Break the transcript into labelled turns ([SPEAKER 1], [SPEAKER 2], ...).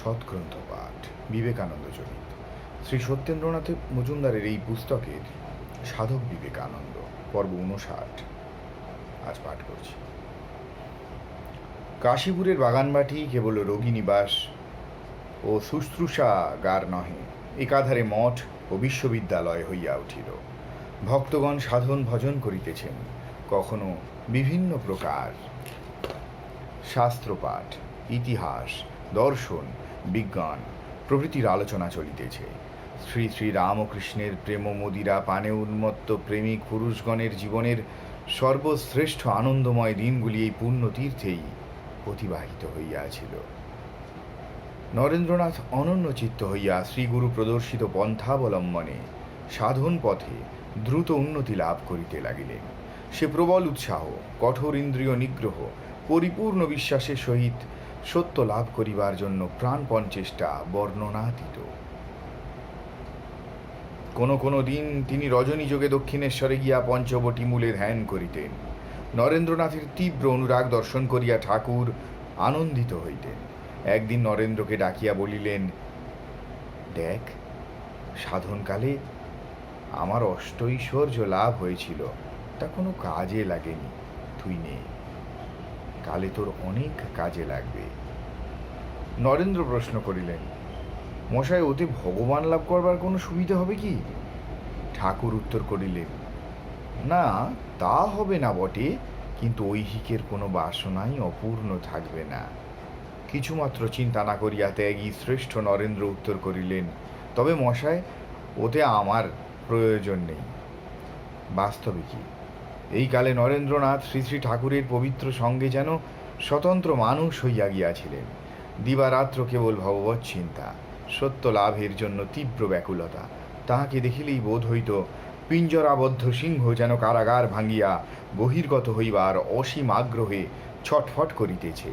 [SPEAKER 1] সৎগ্রন্থ পাঠ বিবেকানন্দ চরিত। শ্রী সত্যেন্দ্রনাথ মজুমদারের এই পুস্তকের সাধক বিবেকানন্দ, পর্ব উনষাট আজ পাঠ করছি। কাশীপুরের বাগানবাটি কেবল রোগী নিবাস ও শুশ্রূষা গার নহে, একাধারে মঠ ও বিশ্ববিদ্যালয় হইয়া উঠিল। ভক্তগণ সাধন ভজন করিতেছেন, কখনো বিভিন্ন প্রকার। শাস্ত্রপাঠ, ইতিহাস দর্শন, বিজ্ঞান, প্রভৃতির আলোচনা চলিতেছে। শ্রী শ্রী রামকৃষ্ণের প্রেম মদিরা পানে উন্মত্ত প্রেমিক পুরুষগণের জীবনের সর্বশ্রেষ্ঠ আনন্দময় দিনগুলি এই পূর্ণ তীর্থেই অতিবাহিত হইয়াছিল। নরেন্দ্রনাথ অনন্য চিত্ত হইয়া শ্রীগুরু প্রদর্শিত পন্থাবলম্বনে সাধন পথে দ্রুত উন্নতি লাভ করিতে লাগিলেন। সে প্রবল উৎসাহ, কঠোর ইন্দ্রিয় নিগ্রহ, পরিপূর্ণ বিশ্বাসের সহিত সত্য লাভ করিবার জন্য প্রাণপণ চেষ্টা বর্ণনাতীত। কোনো কোনো দিন তিনি রজনী যোগে দক্ষিণেশ্বরে গিয়া পঞ্চবটি মূলে ধ্যান করিতেন। নরেন্দ্রনাথের তীব্র অনুরাগ দর্শন করিয়া ঠাকুর আনন্দিত হইতেন। একদিন নরেন্দ্রকে ডাকিয়া বলিলেন, দেখ, সাধনকালে আমার অষ্টৈশ্বর্য লাভ হয়েছিল, তা কোনো কাজে লাগেনি, তুই নে। কালে তোর অনেক কাজে লাগবে। নরেন্দ্র প্রশ্ন করিলেন, মশাই ওতে ভগবান লাভ করবার কোনো সুবিধা হবে কি? ঠাকুর উত্তর করিলেন, না, তা হবে না বটে, কিন্তু ঐহিকের কোনো বাসনাই অপূর্ণ থাকবে না। কিছুমাত্র চিন্তা না করিয়া ত্যাগী শ্রেষ্ঠ নরেন্দ্র উত্তর করিলেন, তবে মশায় ওতে আমার প্রয়োজন নেই। বাস্তবে কি? এই কালে নরেন্দ্রনাথ শ্রী শ্রী ঠাকুরের পবিত্র সঙ্গে যেন স্বতন্ত্র মানুষ হইয়া গিয়াছিলেন। দিবারাত্র কেবল ভগবৎ চিন্তা, সত্য লাভের জন্য তীব্র ব্যাকুলতা। তাহাকে দেখিলেই বোধ হইত পিঞ্জরাবদ্ধ সিংহ যেন কারাগার ভাঙ্গিয়া বহির্গত হইবার অসীম আগ্রহে ছটফট করিতেছে।